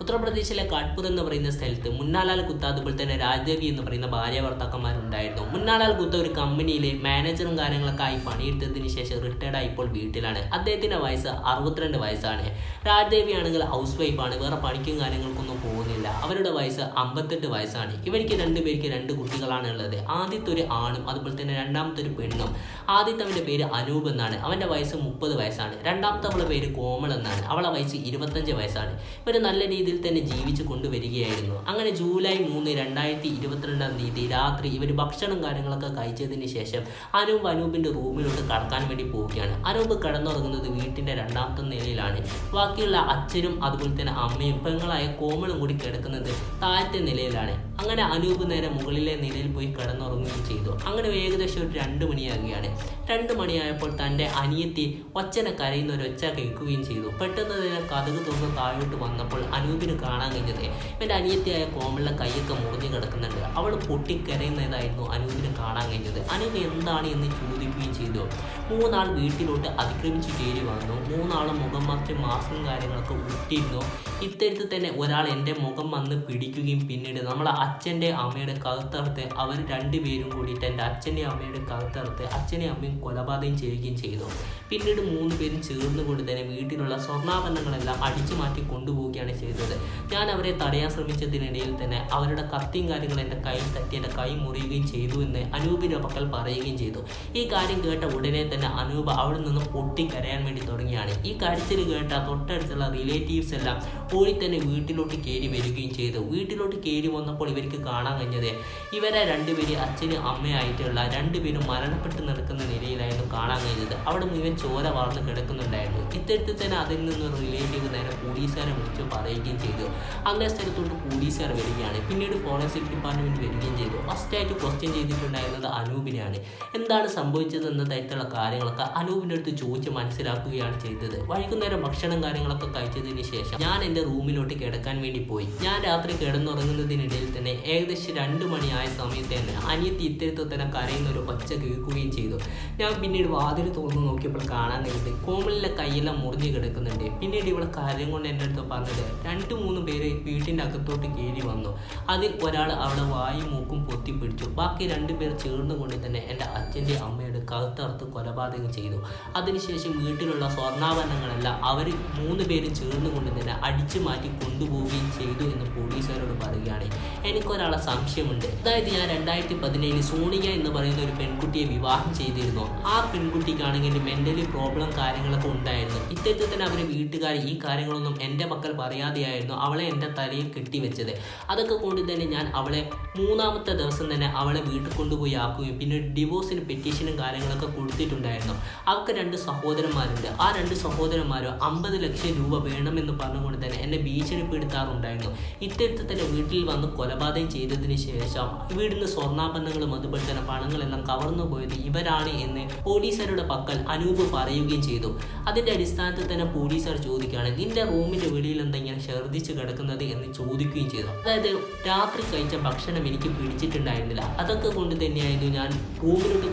ഉത്തർപ്രദേശിലെ കാട്പൂർ എന്ന് പറയുന്ന സ്ഥലത്ത് മുന്നാലാൽ ഗുത്ത അതുപോലെ തന്നെ രാജദേവി എന്ന് പറയുന്ന ഭാര്യ ഭർത്താക്കന്മാരുണ്ടായിരുന്നു മുന്നാലാൽ ഗുത്ത ഒരു കമ്പനിയിലെ മാനേജറും കാര്യങ്ങളൊക്കെ ആയി പണിയെടുത്തതിന് ശേഷം റിട്ടയർഡ് ആയി ഇപ്പോൾ വീട്ടിലാണ്. അദ്ദേഹത്തിന്റെ വയസ്സ് അറുപത്തിരണ്ട് വയസ്സാണ്. രാജദേവി ആണെങ്കിൽ ഹൗസ് വൈഫാണ് വേറെ പണിക്കും കാര്യങ്ങൾക്കൊന്നും അവരുടെ വയസ്സ് അമ്പത്തെട്ട് വയസ്സാണ്. ഇവർക്ക് രണ്ടുപേർക്ക് രണ്ട് കുട്ടികളാണ് ഉള്ളത്. ആദ്യത്തെ ഒരു ആണും അതുപോലെ തന്നെ രണ്ടാമത്തെ ഒരു പെണ്ണും. ആദ്യത്തെ അവന്റെ പേര് അനൂപ് എന്നാണ്. അവന്റെ വയസ്സ് മുപ്പത് വയസ്സാണ്. രണ്ടാമത്തെ അവളുടെ പേര് കോമൾ എന്നാണ്. അവളെ വയസ്സ് ഇരുപത്തഞ്ച് വയസ്സാണ്. ഇവർ നല്ല രീതിയിൽ തന്നെ ജീവിച്ച് കൊണ്ടുവരികയായിരുന്നു. അങ്ങനെ ജൂലൈ മൂന്ന് രണ്ടായിരത്തി ഇരുപത്തിരണ്ടാം തീയതി രാത്രി ഇവർ ഭക്ഷണം കാര്യങ്ങളൊക്കെ കഴിച്ചതിന് ശേഷം അനൂപ് അനൂപിന്റെ റൂമിലോട്ട് കടക്കാൻ വേണ്ടി പോവുകയാണ്. അനൂപ് കടന്നുറങ്ങുന്നത് വീട്ടിന്റെ രണ്ടാമത്തെ നിലയിലാണ് ബാക്കിയുള്ള അച്ഛനും അതുപോലെ തന്നെ അമ്മയും പെങ്ങളായ കോമളും കൂടി കിടക്കുന്നത് താഴത്തെ നിലയിലാണ്. അങ്ങനെ അനൂപ് നേരെ മുകളിലെ നിലയിൽ പോയി കിടന്നുറങ്ങുകയും ചെയ്തു. അങ്ങനെ ഏകദേശം ഒരു രണ്ട് മണിയാകുകയാണ്. രണ്ട് മണിയായപ്പോൾ തന്റെ അനിയത്തി ഒച്ചനെ കരയുന്ന ഒരു ഒച്ച കേൾക്കുകയും ചെയ്തു. പെട്ടെന്ന് തന്നെ കഥക് തുറന്ന് താഴോട്ട് വന്നപ്പോൾ അനൂപിന് കാണാൻ കഴിഞ്ഞത് എന്റെ അനിയത്തിയായ കോമളിലെ കൈയൊക്കെ മുറിഞ്ഞു കിടക്കുന്നുണ്ട്. അവൾ പൊട്ടിക്കരയുന്നതായിരുന്നു അനൂപിന് കാണാൻ കഴിഞ്ഞത്. അനൂപ് എന്താണ് എന്ന് ചോദിക്കുകയും ചെയ്തു. മൂന്നാൾ വീട്ടിലോട്ട് അതിക്രമിച്ച് കയറി വന്നു. മൂന്നാളും മുഖം മറിച്ച് മാസ്കും കാര്യങ്ങളൊക്കെ ഉറ്റിരുന്നു ഇത്തരത്തിൽ തന്നെ ഒരാൾ എന്റെ മുഖം വന്ന് പിടിക്കുകയും പിന്നീട് നമ്മളെ അച്ഛന്റെ അമ്മയുടെ കഴുത്തറുത്ത് അവർ രണ്ടുപേരും കൂടിയിട്ട് എന്റെ അച്ഛന്റെ അമ്മയുടെ കഴുത്തറുത്ത് അച്ഛനെയും അമ്മയും കൊലപാതകം ചെയ്യുകയും ചെയ്തു. പിന്നീട് മൂന്ന് പേരും ചേർന്നുകൊണ്ട് തന്നെ വീട്ടിലുള്ള സ്വർണാഭരണങ്ങളെല്ലാം അടിച്ചു മാറ്റി കൊണ്ടുപോവുകയാണ് ചെയ്തത്. ഞാൻ അവരെ തടയാൻ ശ്രമിച്ചതിനിടയിൽ തന്നെ അവരുടെ കത്തിയും കാര്യങ്ങൾ എന്റെ കയ്യിൽ തട്ടി എന്റെ കൈ മുറിയുകയും ചെയ്തു എന്ന് അനൂപിന്റെ പക്കൽ പറയുകയും ചെയ്തു. ഈ കാര്യം കേട്ട ഉടനെ തന്നെ അനൂപ് അവിടെ നിന്ന് പൊട്ടിക്കരയാൻ വേണ്ടി തുടങ്ങിയാണ്. ഈ കാര്യത്തിൽ കേട്ട തൊട്ടടുത്തുള്ള റിലേറ്റീവ്സ് എല്ലാം ഓടി തന്നെ വീട്ടിലോട്ട് കയറി വരികയും ചെയ്തു. വീട്ടിലോട്ട് കയറി വന്നപ്പോൾ ഇവർക്ക് കാണാൻ കഴിഞ്ഞത് ഇവരെ രണ്ടുപേരും അച്ഛനും അമ്മയായിട്ടുള്ള രണ്ടുപേരും മരണപ്പെട്ട് നടക്കുന്ന നിലയിലായിരുന്നു കാണാൻ കഴിഞ്ഞത്. അവിടെ മുഴുവൻ ചോര വളർന്ന് കിടക്കുന്നുണ്ടായിരുന്നു. ഇത്തരത്തിൽ തന്നെ അതിൽ നിന്ന് റിലേറ്റീവ് നേരെ പോലീസുകാരെ വിളിച്ച് പറയുകയും ചെയ്തു. അങ്ങനെ സ്ഥലത്തോട്ട് പോലീസുകാർ വരികയാണ്. പിന്നീട് ഫോറൻസിക് ഡിപ്പാർട്ട്മെന്റ് വരികയും ചെയ്തു. ഫസ്റ്റായിട്ട് ക്വസ്റ്റ്യൻ ചെയ്തിട്ടുണ്ടായിരുന്നത് അനൂപിനെയാണ് എന്താണ് സംഭവിച്ചത് എന്ന തരത്തിലുള്ള കാര്യങ്ങളൊക്കെ അനൂപിന്റെ അടുത്ത് ചോദിച്ച് മനസ്സിലാക്കുകയാണ് ചെയ്തത്. വൈകുന്നേരം ഭക്ഷണം കാര്യങ്ങളൊക്കെ കഴിച്ചതിന് ശേഷം ഞാൻ എന്റെ റൂമിലോട്ട് കിടക്കാൻ വേണ്ടി പോയി. ഞാൻ രാത്രി കിടന്നുറങ്ങുന്നതിനിടയിൽ തന്നെ ഏകദേശം രണ്ട് മണിയായ സമയത്ത് തന്നെ അനിയത്തി ഇത്തരത്തിൽ തന്നെ കരയുന്ന ഒരു ഒച്ച കേൾക്കുകയും ചെയ്തു. ഞാൻ പിന്നീട് വാതിൽ തുറന്ന് നോക്കിയപ്പോൾ കാണാൻ കഴിഞ്ഞത് കോമലിലെ കൈയെല്ലാം മുറിഞ്ഞു കിടക്കുന്നുണ്ട്. പിന്നീട് ഇവിടെ കാര്യം കൊണ്ട് എന്റെ അടുത്ത് പറഞ്ഞത് രണ്ട് മൂന്ന് പേര് വീട്ടിന്റെ അകത്തോട്ട് കയറി വന്നു. അതിൽ ഒരാൾ അവിടെ വായും മൂക്കും പൊത്തി പിടിച്ചു ബാക്കി രണ്ട് പേർ ചേർന്നുകൊണ്ട് തന്നെ എന്റെ അച്ഛന്റെ അമ്മയുടെ കഴുത്തറുത്ത് കൊലപാതകം ചെയ്തു. അതിനുശേഷം വീട്ടിലുള്ള സ്വർണാഭരണങ്ങളെല്ലാം അവർ മൂന്ന് പേരും ചേർന്നുകൊണ്ട് തന്നെ അടിച്ചു മാറ്റി കൊണ്ടുപോവുകയും ചെയ്തു എന്ന് പോലീസുകാരോട് പറയുകയാണ്. എനിക്കൊരാളെ സംശയമുണ്ട്. അതായത് ഞാൻ രണ്ടായിരത്തി പതിനേഴിൽ സോണിയ എന്ന് പറയുന്ന ഒരു പെൺകുട്ടിയെ വിവാഹം ചെയ്തിരുന്നു. ആ പെൺകുട്ടിക്കാണെങ്കിൽ മെന്റലി പ്രോബ്ലം കാര്യങ്ങളൊക്കെ ഉണ്ടായിരുന്നു. ഇത്തരത്തിൽ തന്നെ അവരുടെ വീട്ടുകാർ ഈ കാര്യങ്ങളൊന്നും എന്റെ മക്കൾ പറയാതെയായിരുന്നു അവളെ എന്റെ തലയിൽ കെട്ടിവെച്ചത്. അതൊക്കെ കൊണ്ട് തന്നെ ഞാൻ അവളെ മൂന്നാമത്തെ ദിവസം തന്നെ അവളെ വീട്ടിൽ കൊണ്ടുപോയി ആക്കുകയും പിന്നെ ഡിവോഴ്സിന് പെറ്റീഷനും കാര്യങ്ങളൊക്കെ കൊടുത്തിട്ടുണ്ടായിരുന്നു. അവർക്ക് രണ്ട് സഹോദരന്മാരുണ്ട്. ആ രണ്ട് സഹോദരന്മാരും അമ്പത് ലക്ഷം രൂപ വേണമെന്ന് പറഞ്ഞുകൊണ്ട് തന്നെ എന്നെ ഭീഷണിപ്പെടുത്താറുണ്ടായിരുന്നു. ഇത്തരത്തിൽ തന്നെ വീട്ടിൽ വന്ന് കൊലപാതകം ചെയ്തതിന് ശേഷം ഇവിടുന്ന് സ്വർണാഭരണങ്ങളും അതുപോലെ തന്നെ പണങ്ങളെല്ലാം കവർന്നു പോയത് ഇവരാണ് എന്ന് പോലീസുകാരുടെ പക്കൽ അനൂപ് പറയുകയും ചെയ്തു. അതിന്റെ അടിസ്ഥാനത്തിൽ തന്നെ പോലീസുകാർ ചോദിക്കുകയാണ് നിന്റെ റൂമിന്റെ വെളിയിൽ എന്തെങ്കിലും ഛർദ്ദിച്ച് കിടക്കുന്നത്? എന്ന് ചോദിക്കുകയും ചെയ്തു. അതായത് രാത്രി കഴിച്ച ഭക്ഷണം എനിക്ക് പിടിച്ചിട്ടുണ്ടായിരുന്നില്ല. അതൊക്കെ കൊണ്ട് തന്നെയായിരുന്നു ഞാൻ റൂമിലോട്ട്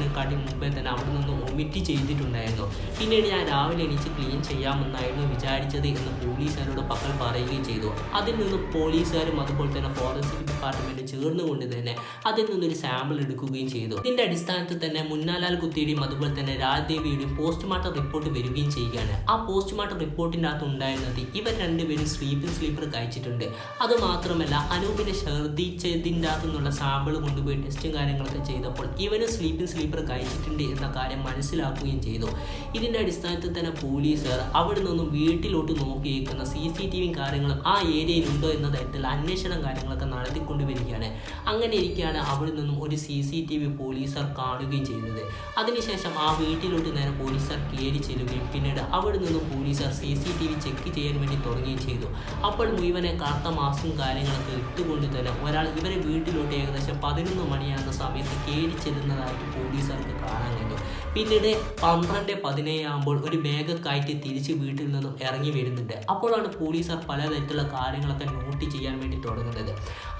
പ്രവേശിക്കുന്നതിനെക്കാട്ടി മുമ്പേ തന്നെ അവിടെ നിന്ന് ഒമിറ്റ് ചെയ്തിട്ടുണ്ടായിരുന്നു. പിന്നീട് ഞാൻ രാവിലെ എണീച്ച് ക്ലീൻ ചെയ്യാമെന്നായിരുന്നു വിചാരിച്ചത് എന്ന് പോലീസുകാരോട് പക്കൽ പറയുകയും ചെയ്തു. അതിൽ നിന്ന് പോലീസുകാരും അതുപോലെ തന്നെ ഫോറൻസിക് ഡിപ്പാർട്ട്മെന്റ് ചേർന്നുകൊണ്ട് തന്നെ അതിൽ നിന്നൊരു സാമ്പിൾ എടുക്കുകയും ചെയ്തു. ഇതിന്റെ അടിസ്ഥാനത്തിൽ തന്നെ മുന്നാലാൽ കുത്തിയുടെയും അതുപോലെ തന്നെ രാജദേവിയുടെയും പോസ്റ്റ്മോർട്ടം റിപ്പോർട്ട് വരികയും ചെയ്യുകയാണ്. ആ പോസ്റ്റ്മോർട്ടം റിപ്പോർട്ടിന്റെ അകത്ത് ഉണ്ടായിരുന്നത് ഇവർ രണ്ടുപേരും സ്ലീപ്പിംഗ് സ്ലീപ്പർ കഴിച്ചിട്ടുണ്ട്. അത് മാത്രമല്ല അനൂപിനെ ഛർദിച്ചതിന്റെ അകത്തുനിന്നുള്ള സാമ്പിൾ കൊണ്ടുപോയി ടെസ്റ്റും കാര്യങ്ങളൊക്കെ ചെയ്തപ്പോൾ ഇവന് സ്ലീപ്പിംഗ് സ്ലീപ്പർ കഴിച്ചിട്ടുണ്ട് എന്ന കാര്യം മനസ്സിലാക്കുകയും ചെയ്തു. ഇതിന്റെ അടിസ്ഥാനത്തിൽ തന്നെ പോലീസുകാർ അവിടെ നിന്നും വീട്ടിലോട്ട് നോക്കിയേക്കുന്ന സി സി ടി വിയും കാര്യങ്ങളും ആ ഏരിയയിലുണ്ടോ എന്ന തരത്തിൽ അന്വേഷണം കാര്യങ്ങളൊക്കെ നടത്തിക്കൊണ്ട് വരികയാണ് അങ്ങനെ ഇരിക്കുകയാണ് അവിടെ നിന്നും ഒരു സി സി ടി വി പോലീസുകാർ കാണുകയും ചെയ്തത്. അതിനുശേഷം ആ വീട്ടിലോട്ട് നേരെ പോലീസുകാർ കയറി ചെല്ലുകയും പിന്നീട് അവിടെ നിന്നും പോലീസുകാർ C C T V check ചെയ്യാൻ വേണ്ടി തുടങ്ങുകയും ചെയ്തു. അപ്പോൾ മുഴുവനെ കറുത്ത മാസ്കും കാര്യങ്ങളൊക്കെ ഇട്ടുകൊണ്ട് തന്നെ ഒരാൾ ഇവരെ വീട്ടിലോട്ട് ഏകദേശം പതിനൊന്ന് മണിയാകുന്ന സമയത്ത് കയറി ചെല്ലുന്നതായിട്ട് പോലീസുകാർക്ക് കാണാൻ കഴിഞ്ഞു. പിന്നീട് പന്ത്രണ്ട് പതിനേഴ് ആകുമ്പോൾ ഒരു ബാഗൊക്കെ കയറ്റി തിരിച്ച് വീട്ടിൽ നിന്നും ഇറങ്ങി വരുന്നുണ്ട്. അപ്പോഴാണ് പോലീസുകാർ പലതരത്തിലുള്ള കാര്യങ്ങളൊക്കെ നോട്ട് ചെയ്യാൻ വേണ്ടി തുടങ്ങുന്നത്.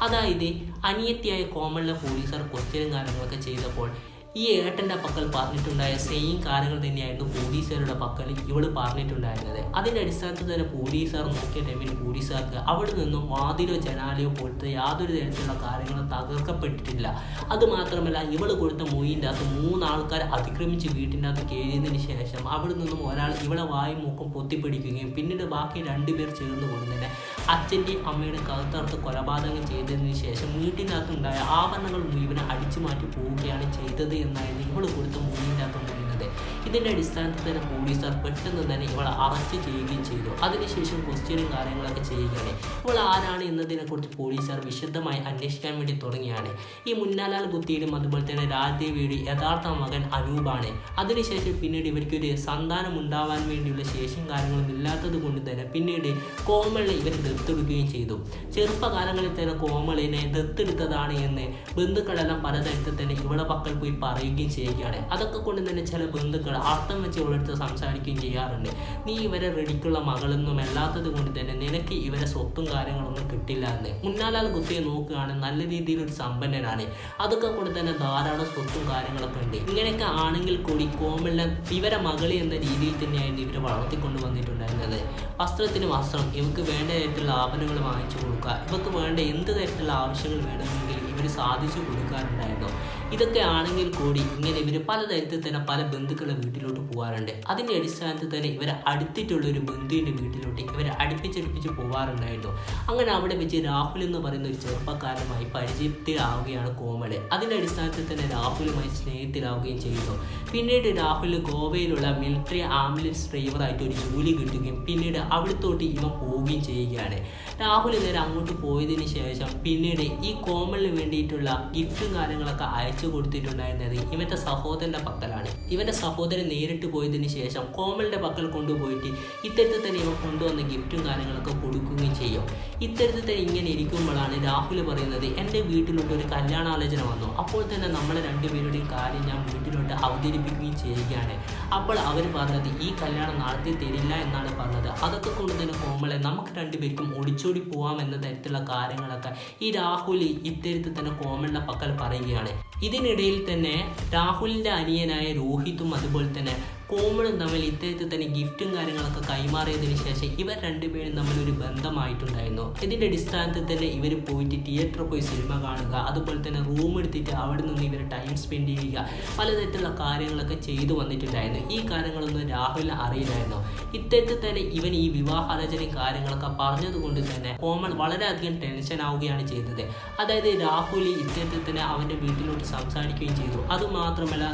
അതായത് അനിയത്തിയായ കോമണിലെ പോലീസുകാർ ക്വസ്റ്റ്യനും കാര്യങ്ങളൊക്കെ ചെയ്തപ്പോൾ ഈ ഏട്ടന്റെ പക്കൽ പറഞ്ഞിട്ടുണ്ടായ സെയിം കാര്യങ്ങൾ തന്നെയായിരുന്നു പോലീസുകാരുടെ പക്കൽ ഇവൾ പറഞ്ഞിട്ടുണ്ടായിരുന്നത്. അതിന്റെ അടിസ്ഥാനത്തിൽ തന്നെ പോലീസുകാർ നോക്കിയ ടൈമിൽ പോലീസുകാർക്ക് അവിടെ നിന്നും വാതിലോ ജനാലയോ പോലത്തെ യാതൊരു തരത്തിലുള്ള കാര്യങ്ങളും തകർക്കപ്പെട്ടിട്ടില്ല. അത് മാത്രമല്ല ഇവൾ കൊടുത്ത മൊയിന്റെ അകത്ത് മൂന്നാൾക്കാർ അതിക്രമിച്ച് വീട്ടിന്റെ അകത്ത് കയറിയതിന് ശേഷം അവിടെ നിന്നും ഒരാൾ ഇവളെ വായും മൂക്കും പൊത്തിപ്പിടിക്കുകയും പിന്നീട് ബാക്കി രണ്ടുപേർ ചേർന്ന് തന്നെ അച്ഛന്റെയും അമ്മയുടെ കഴുത്തറുത്ത് കൊലപാതകം ചെയ്തതിന് ശേഷം വീട്ടിനകത്തുണ്ടായ ആഭരണങ്ങൾ മുഴുവൻ അടിച്ചു മാറ്റി പോവുകയാണ് ചെയ്തത് എന്നായിരുന്നു ഇവൾ കൊടുത്ത മൊഴിന്റെ അകത്ത് പറയുന്നത് ഇതിന്റെ അടിസ്ഥാനത്തിൽ തന്നെ പോലീസുകാർ പെട്ടെന്ന് തന്നെ ഇവളെ അറസ്റ്റ് ചെയ്യുകയും ചെയ്തു. അതിനുശേഷം ക്വസ്റ്റ്യനും കാര്യങ്ങളൊക്കെ ചെയ്യുകയാണ്. ഇവൾ ആരാണ് എന്നതിനെക്കുറിച്ച് പോലീസുകാർ വിശദമായി അന്വേഷിക്കാൻ വേണ്ടി തുടങ്ങിയാണ്. ഈ മുന്നാലാൽ കുത്തിയിലും അതുപോലെ തന്നെ രാജദേവിയുടെ യഥാർത്ഥ മകൻ അനൂപാണ്. അതിനുശേഷം പിന്നീട് ഇവർക്കൊരു സന്താനം ഉണ്ടാവാൻ വേണ്ടിയുള്ള ശേഷിയും കാര്യങ്ങളൊന്നും ഇല്ലാത്തത് കൊണ്ട് തന്നെ പിന്നീട് കോമളിനെ ഇവർ ദത്തെടുക്കുകയും ചെയ്തു. ചെറുപ്പകാലങ്ങളിൽ തന്നെ കോമളിനെ ദത്തെടുത്തതാണ് എന്ന് ബന്ധുക്കളെല്ലാം പലതരത്തിൽ തന്നെ ഇവളെ പക്കൽ പോയി പറയുകയും ചെയ്യുകയാണ്. അതൊക്കെ കൊണ്ട് തന്നെ ചില ബന്ധുക്കൾ അർത്ഥം വെച്ച് ഇവളെടുത്ത് സംസാരിക്കുകയും ചെയ്യാറുണ്ട്. നീ ഇവരെ റെഡിക്കുള്ള മകളെന്നും അല്ലാത്തത് കൊണ്ട് തന്നെ നിനക്ക് ഇവരെ സ്വത്തും കാര്യങ്ങളൊന്നും കിട്ടില്ല എന്ന്. മുന്നാലാൽ കുത്തിയെ നോക്കുകയാണ് നല്ല രീതിയിൽ ഒരു സമ്പന്നനാണ്. അതൊക്കെ കൊണ്ട് തന്നെ ധാരാളം സ്വത്തും കാര്യങ്ങളൊക്കെ ഉണ്ട്. ഇങ്ങനെയൊക്കെ ആണെങ്കിൽ കൂടി കോമളിനെ ഇവരെ മകളി എന്ന രീതിയിൽ തന്നെയായിരുന്നു ഇവരെ വളർത്തിക്കൊണ്ട് വന്നിട്ടുണ്ടായിരുന്നത്. വസ്ത്രത്തിന് വസ്ത്രം ഇവർക്ക് വേണ്ട തരത്തിലുള്ള ആഭരണങ്ങൾ വാങ്ങിച്ചു കൊടുക്കുക ഇവർക്ക് വേണ്ട എന്ത് തരത്തിലുള്ള ആവശ്യങ്ങൾ വേണമെങ്കിൽ ഇവർ സാധിച്ചു കൊടുക്കാറുണ്ടായിരുന്നു. ഇതൊക്കെ ആണെങ്കിൽ കൂടി ഇങ്ങനെ ഇവർ പലതരത്തിൽ തന്നെ പല ബന്ധുക്കളുടെ വീട്ടിലോട്ട് പോകാറുണ്ട് അതിന്റെ അടിസ്ഥാനത്തിൽ തന്നെ ഇവരെ അടുത്തിട്ടുള്ള ഒരു ബന്ധുവിന്റെ വീട്ടിലോട്ട് ഇവരെ അടുപ്പിച്ചടുപ്പിച്ച് പോകാറുണ്ടായിരുന്നു അങ്ങനെ അവിടെ വെച്ച് രാഹുൽ എന്ന് പറയുന്ന ഒരു ചെറുപ്പക്കാരനുമായി പരിചയത്തിലാവുകയാണ് കോമൾ. അതിന്റെ അടിസ്ഥാനത്തിൽ തന്നെ രാഹുലുമായി സ്നേഹത്തിലാവുകയും ചെയ്യുന്നു പിന്നീട് രാഹുൽ ഗോവയിലുള്ള മിലിറ്ററി ആംബുലൻസ് ഡ്രൈവറായിട്ട് ഒരു ജോലി കിട്ടുകയും പിന്നീട് അവിടത്തോട്ട് ഇവൻ പോവുകയും ചെയ്യുകയാണ്. രാഹുൽ നേരെ അങ്ങോട്ട് പോയതിന് ശേഷം പിന്നീട് ഈ കോമളിന് വേണ്ടിയിട്ടുള്ള ഗിഫ്റ്റും കാര്യങ്ങളൊക്കെ അയച്ചു കൊടുത്തിട്ടുണ്ടായിരുന്നത് ഇവന്റെ സഹോദരന്റെ പക്കലാണ്. ഇവന്റെ സഹോദരൻ നേരിട്ട് പോയതിന് ശേഷം കോമലിന്റെ പക്കൽ കൊണ്ടുപോയിട്ട് ഇത്തരത്തിൽ തന്നെ ഇവ കൊണ്ടുവന്ന ഗിഫ്റ്റും കാര്യങ്ങളൊക്കെ കൊടുക്കുകയും ചെയ്യും. ഇത്തരത്തിൽ തന്നെ ഇങ്ങനെ ഇരിക്കുമ്പോഴാണ് രാഹുൽ പറയുന്നത് എന്റെ വീട്ടിലോട്ട് ഒരു കല്യാണാലോചന വന്നു. അപ്പോൾ തന്നെ നമ്മളെ രണ്ടുപേരുടെയും കാര്യം ഞാൻ വീട്ടിലോട്ട് അവതരിപ്പിക്കുകയും ചെയ്യുകയാണ്. അപ്പോൾ അവർ പറഞ്ഞത് ഈ കല്യാണം നടത്തി തരില്ല എന്നാണ് പറഞ്ഞത്. അതൊക്കെ കൊണ്ട് തന്നെ കോമളെ നമുക്ക് രണ്ടുപേർക്കും ഒളിച്ചോടി പോവാം എന്ന തരത്തിലുള്ള കാര്യങ്ങളൊക്കെ ഈ രാഹുൽ ഇത്തരത്തിൽ തന്നെ കോമളിന്റെ പക്കൽ പറയുകയാണ്. ഇതിനിടയിൽ തന്നെ രാഹുലിന്റെ അനിയനായ രോഹിത്തും അതുപോലെ തന്നെ കോമളും തമ്മിൽ ഇദ്ദേഹത്തിൽ തന്നെ ഗിഫ്റ്റും കാര്യങ്ങളൊക്കെ കൈമാറിയതിനു ശേഷം ഇവർ രണ്ടുപേരും തമ്മിൽ ഒരു ബന്ധമായിട്ടുണ്ടായിരുന്നു. ഇതിന്റെ അടിസ്ഥാനത്തിൽ തന്നെ ഇവർ പോയിട്ട് തിയേറ്ററിൽ പോയി സിനിമ കാണുക അതുപോലെ തന്നെ റൂം എടുത്തിട്ട് അവിടെ നിന്ന് ഇവർ ടൈം സ്പെൻഡ് ചെയ്യുക പലതരത്തിലുള്ള കാര്യങ്ങളൊക്കെ ചെയ്തു വന്നിട്ടുണ്ടായിരുന്നു. ഈ കാര്യങ്ങളൊന്നും രാഹുലിന് അറിയില്ലായിരുന്നു. ഇദ്ദേഹത്തിൽ തന്നെ ഇവൻ ഈ വിവാഹാലോചനയും കാര്യങ്ങളൊക്കെ പറഞ്ഞതുകൊണ്ട് തന്നെ കോമൺ വളരെയധികം ടെൻഷൻ ആവുകയാണ് ചെയ്തത്. അതായത് രാഹുൽ ഇദ്ദേഹത്തിൽ തന്നെ അവന്റെ വീട്ടിലോട്ട് സംസാരിക്കുകയും ചെയ്തു. അതുമാത്രമല്ല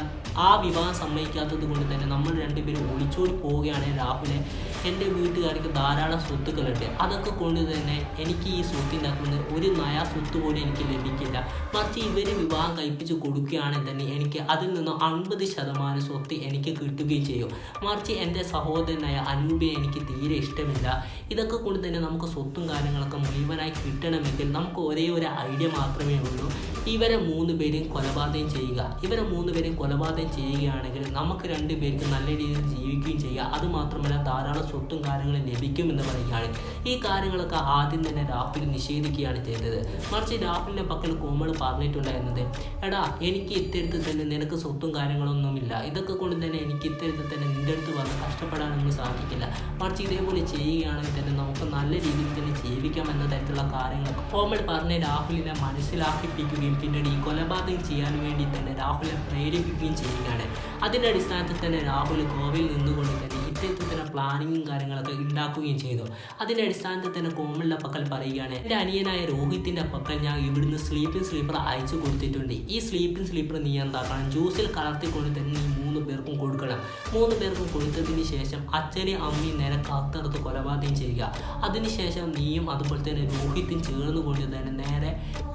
ആ വിവാഹം സമ്മതിക്കാത്തത് കൊണ്ട് തന്നെ നമ്മൾ രണ്ടുപേരും ഒളിച്ചോടി പോവുകയാണ് രാഹുലെ. എന്റെ വീട്ടുകാർക്ക് ധാരാളം സ്വത്തുക്കളുണ്ട്. അതൊക്കെ കൊണ്ട് തന്നെ എനിക്ക് ഈ സ്വത്തിന്റെ ഒരു നയ സ്വത്ത് പോലും എനിക്ക് ലഭിക്കില്ല. മറിച്ച് ഇവർ വിവാഹം കഴിപ്പിച്ച് കൊടുക്കുകയാണെങ്കിൽ തന്നെ എനിക്ക് അതിൽ നിന്ന് അൻപത് ശതമാനം സ്വത്ത് എനിക്ക് കിട്ടുകയും ചെയ്യും. മറിച്ച് എന്റെ സഹോദരനായ അനൂപയെ എനിക്ക് തീരെ ഇഷ്ടമില്ല. ഇതൊക്കെ കൊണ്ട് തന്നെ നമുക്ക് സ്വത്തും കാര്യങ്ങളൊക്കെ മുഴുവനായി കിട്ടണമെങ്കിൽ നമുക്ക് ഒരേ ഒരു ഐഡിയ മാത്രമേ ഉള്ളൂ. ഇവരെ മൂന്ന് പേരെയും കൊലപാതകം ചെയ്യുക. ഇവരെ മൂന്ന് പേരെയും കൊലപാതകം ചെയ്യുകയാണെങ്കിൽ നമുക്ക് രണ്ട് രണ്ടുപേർക്ക് നല്ല രീതിയിൽ ജീവിക്കുകയും ചെയ്യുക അതുമാത്രമല്ല ധാരാളം സ്വത്തും കാര്യങ്ങളും ലഭിക്കും എന്ന് പറയുകയാണ്. ഈ കാര്യങ്ങളൊക്കെ ആദ്യം തന്നെ രാഹുൽ നിഷേധിക്കുകയാണ് ചെയ്തത്. മറിച്ച് രാഹുലിന്റെ പക്കൽ കോമൾ പറഞ്ഞിട്ടുണ്ടായിരുന്നത് എടാ എനിക്ക് ഇത്തരത്തിൽ തന്നെ നിനക്ക് സ്വത്തും കാര്യങ്ങളൊന്നുമില്ല. ഇതൊക്കെ കൊണ്ട് തന്നെ എനിക്ക് ഇത്തരത്തിൽ തന്നെ നിന്റെ അടുത്ത് വന്ന് കഷ്ടപ്പെടാനൊന്നും സാധിക്കില്ല. മറിച്ച് ഇതേപോലെ ചെയ്യുകയാണെങ്കിൽ തന്നെ നമുക്ക് നല്ല രീതിയിൽ തന്നെ ജീവിക്കാം എന്ന തരത്തിലുള്ള കാര്യങ്ങളൊക്കെ കോമൾ പറഞ്ഞ് രാഹുലിനെ മനസ്സിലാക്കിപ്പിക്കുകയും പിന്നീട് ഈ കൊലപാതകം ചെയ്യാൻ വേണ്ടി തന്നെ രാഹുലെ പ്രേരിപ്പിക്കുകയും ചെയ്യുകയാണ്. അതിന്റെ അടിസ്ഥാനത്തിൽ തന്നെ രാഹുൽ ഗോവയിൽ നിന്നുകൊണ്ട് തന്നെ തന്നെ പ്ലാനിങ്ങും കാര്യങ്ങളൊക്കെ ഉണ്ടാക്കുകയും ചെയ്തു. അതിന്റെ അടിസ്ഥാനത്തിൽ തന്നെ കോമളിന്റെ പക്കൽ പറയുകയാണ് എന്റെ അനിയനായ രോഹിത്തിന്റെ പക്കൽ ഞാൻ ഇവിടുന്ന് സ്ലീപ്പിംഗ് സ്ലീപ്പർ അയച്ചു കൊടുത്തിട്ടുണ്ട്. ഈ സ്ലീപ്പിംഗ് സ്ലീപ്പർ നീ എന്താക്കണം? ജ്യൂസിൽ കലർത്തിക്കൊണ്ട് തന്നെ നീ മൂന്ന് പേർക്കും കൊടുക്കണം. മൂന്ന് പേർക്കും കൊടുത്തതിന് ശേഷം അച്ഛനെയും അമ്മയും നേരെ കത്തെടുത്ത് കൊലപാതകം ചെയ്യുക. അതിനുശേഷം നീയും അതുപോലെ തന്നെ രോഹിത്തും ചേർന്നുകൊണ്ട് തന്നെ നേരെ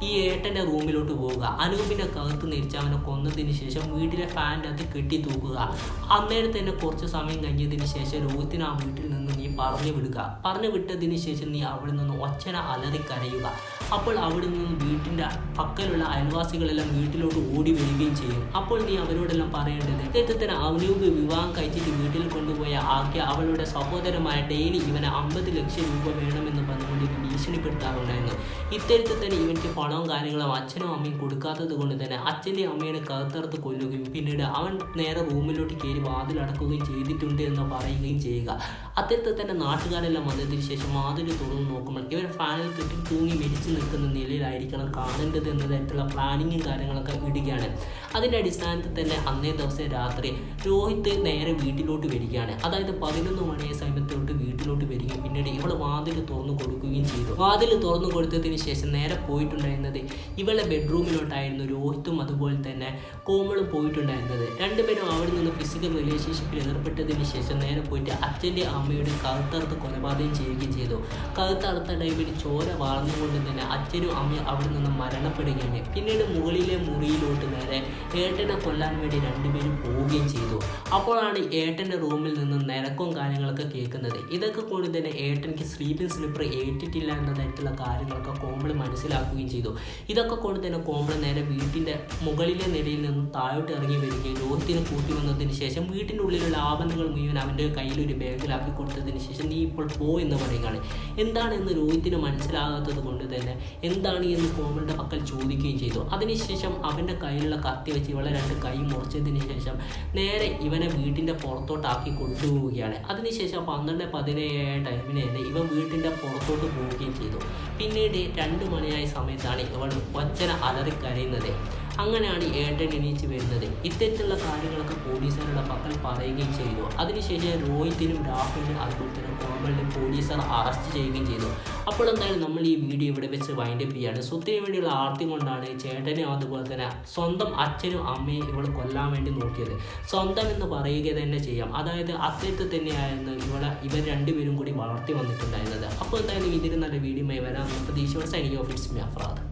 ഈ ഏട്ടന്റെ റൂമിലോട്ട് പോവുക. അനൂപിന്റെ കകത്ത് നിരിച്ച് അവനെ കൊന്നതിന് ശേഷം വീട്ടിലെ ഫാനിന്റെ അകത്ത് കെട്ടി തൂക്കുക അന്നേരം തന്നെ കുറച്ച് സമയം കഴിഞ്ഞതിന് ശേഷം രോഹിത്തിന് ആ വീട്ടിൽ നിന്ന് പറഞ്ഞു വിടുക പറഞ്ഞു വിട്ടതിന് ശേഷം നീ അവിടെ നിന്ന് ഒച്ചന അലറി കരയുക. അപ്പോൾ അവിടെ നിന്ന് വീട്ടിന്റെ പക്കലുള്ള അയൽവാസികളെല്ലാം വീട്ടിലോട്ട് ഓടി വരികയും ചെയ്യും. അപ്പോൾ നീ അവരോടെല്ലാം പറയേണ്ടത് നേതൃത്വത്തിന് അവനൂപ് വിവാഹം കഴിച്ചിട്ട് വീട്ടിൽ കൊണ്ടുപോയ ആക്കി അവളുടെ സഹോദരമായ ഡെയിലി ഇവന് അമ്പത് ലക്ഷം രൂപ വേണമെന്ന് പറഞ്ഞുകൊണ്ട് ഭീഷണിപ്പെടുത്താറുണ്ടായിരുന്നു. ഇത്തരത്തിൽ തന്നെ ഇവൻക്ക് പണവും കാര്യങ്ങളും അച്ഛനും അമ്മയും കൊടുക്കാത്തത് കൊണ്ട് തന്നെ അച്ഛന്റെ അമ്മയുടെ കറുത്തറുത്ത് കൊല്ലുകയും പിന്നീട് അവൻ നേരെ റൂമിലോട്ട് കയറി വാതിലടക്കുകയും ചെയ്തിട്ടുണ്ട് എന്ന് പറയുകയും ചെയ്യുക. അത്തരത്തിൽ തന്നെ നാട്ടുകാരെല്ലാം വന്നതിന് ശേഷം മാധുരി തുറന്ന് നോക്കുമ്പോൾ ഇവർ ഫാനിൽ കെട്ടി തൂങ്ങി മരിച്ചു നിൽക്കുന്ന നിലയിലായിരിക്കണം കാണേണ്ടത് എന്ന തരത്തിലുള്ള പ്ലാനിങ്ങും കാര്യങ്ങളൊക്കെ ഇടുകയാണ്. അതിന്റെ അടിസ്ഥാനത്തിൽ തന്നെ അന്നേ ദിവസം രാത്രി രോഹിത് നേരെ വീട്ടിലോട്ട് വരികയാണ്. അതായത് പതിനൊന്ന് മണിയെ സമയത്തോട്ട് വീട്ടിലോട്ട് വരികയും പിന്നീട് ഇവൾ വാതിൽ തുറന്നു കൊടുക്കുകയും ചെയ്തു. വാതിൽ തുറന്നു കൊടുത്തതിന് ശേഷം നേരെ പോയിട്ടുണ്ടായിരുന്നത് ഇവളുടെ ബെഡ്റൂമിലോട്ടായിരുന്നു രോഹിത്തും അതുപോലെ തന്നെ കോമളും പോയിട്ടുണ്ടായിരുന്നത്. രണ്ടുപേരും അവിടെ നിന്ന് ഫിസിക്കൽ റിലേഷൻഷിപ്പിൽ ഏർപ്പെട്ടതിന് ശേഷം നേരെ പോയിട്ട് അച്ഛന്റെ അമ്മയുടെ കഴുത്തറുത്ത് കൊലപാതകം ചെയ്യുകയും ചെയ്തു. കഴുത്തറുത്ത ടൈമിൽ ചോര വളർന്നുകൊണ്ട് തന്നെ അച്ഛനും അമ്മയും അവിടെ നിന്ന് മരണപ്പെടുകയാണ്. പിന്നീട് മുകളിലെ മുറിയിലോട്ട് നേരെ ഏട്ടനെ കൊല്ലാൻ വേണ്ടി രണ്ടുപേരും പോവുകയും ചെയ്തു. അപ്പോഴാണ് ഏട്ടന്റെ റൂമിൽ നിന്ന് നിരക്കും കാര്യങ്ങളൊക്കെ കേൾക്കുന്നത്. ഇതൊക്കെ കൊണ്ട് തന്നെ ഏട്ടനിക്ക് സ്ലീപ്പിംഗ് സ്ലിപ്പർ ഏറ്റിട്ടില്ല എന്ന തരത്തിലുള്ള കാര്യങ്ങളൊക്കെ കോമ്പിൾ മനസ്സിലാക്കുകയും ചെയ്തു. ഇതൊക്കെ കൊണ്ട് തന്നെ കോമ്പിൾ നേരെ വീട്ടിന്റെ മുകളിലെ നിലയിൽ നിന്നും താഴോട്ട് ഇറങ്ങി വരികയും രോഹിത്തിനെ കൂട്ടി വന്നതിന് ശേഷം വീട്ടിന്റെ ഉള്ളിലുള്ള ആഭരണങ്ങൾ മുഴുവൻ അവന്റെ കയ്യിൽ ഒരു ബാഗിലാക്കി കൊടുത്തതിന് ശേഷം നീ ഇപ്പോൾ പോ എന്ന് പറയുകയാണ് എന്താണെന്ന് രോഹിത്തിന് മനസ്സിലാകാത്തത് കൊണ്ട് തന്നെ എന്താണ് എന്ന് കോമളുടെ പക്കൽ ചോദിക്കുകയും ചെയ്തു. അതിനുശേഷം അവന്റെ കയ്യിലുള്ള കത്തി വെച്ച് ഇവളെ രണ്ട് കൈ മുറിച്ചതിന് ശേഷം നേരെ ഇവനെ വീട്ടിന്റെ പുറത്തോട്ടാക്കി കൊണ്ടുപോവുകയാണ്. അതിനുശേഷം പന്ത്രണ്ട് പതിനേഴ് ടൈമിന് തന്നെ ഇവൻ വീട്ടിന്റെ പുറത്തോട്ട് പോവുകയും ചെയ്തു. പിന്നീട് രണ്ട് മണിയായ സമയത്താണ് ഇവൾ ഒച്ചന അലറിക്കരയുന്നത്. അങ്ങനെയാണ് ഏട്ടൻ എണീച്ച് വരുന്നത്. ഇത്തരത്തിലുള്ള കാര്യങ്ങളൊക്കെ പോലീസുകാരുടെ പക്കൽ പറയുകയും ചെയ്തു. അതിനുശേഷം രോഹിത്തിനും രാഹുലിനും അതുപോലെ തന്നെ കോമലിനും പോലീസുകാർ അറസ്റ്റ് ചെയ്യുകയും ചെയ്തു. അപ്പോൾ എന്തായാലും നമ്മൾ ഈ വീഡിയോ ഇവിടെ വെച്ച് വൈൻഡപ്പ് ചെയ്യാണ്. സ്വത്തിന് വേണ്ടിയുള്ള ആർത്തി കൊണ്ടാണ് ചേട്ടനും അതുപോലെ തന്നെ സ്വന്തം അച്ഛനും അമ്മയും ഇവൾ കൊല്ലാൻ വേണ്ടി നോക്കിയത്. സ്വന്തം എന്ന് പറയുക തന്നെ ചെയ്യാം. അതായത് അത്തരത്തിൽ തന്നെയായിരുന്നു ഇവളെ ഇവർ രണ്ടുപേരും കൂടി വളർത്തി വന്നിട്ടുണ്ടായിരുന്നത്. അപ്പോൾ എന്തായാലും ഇതിന് നല്ല വീഡിയോ വരാൻ പ്രതീക്ഷ സൈനിങ് ഓഫീസ് മി അഫ്രാദ്.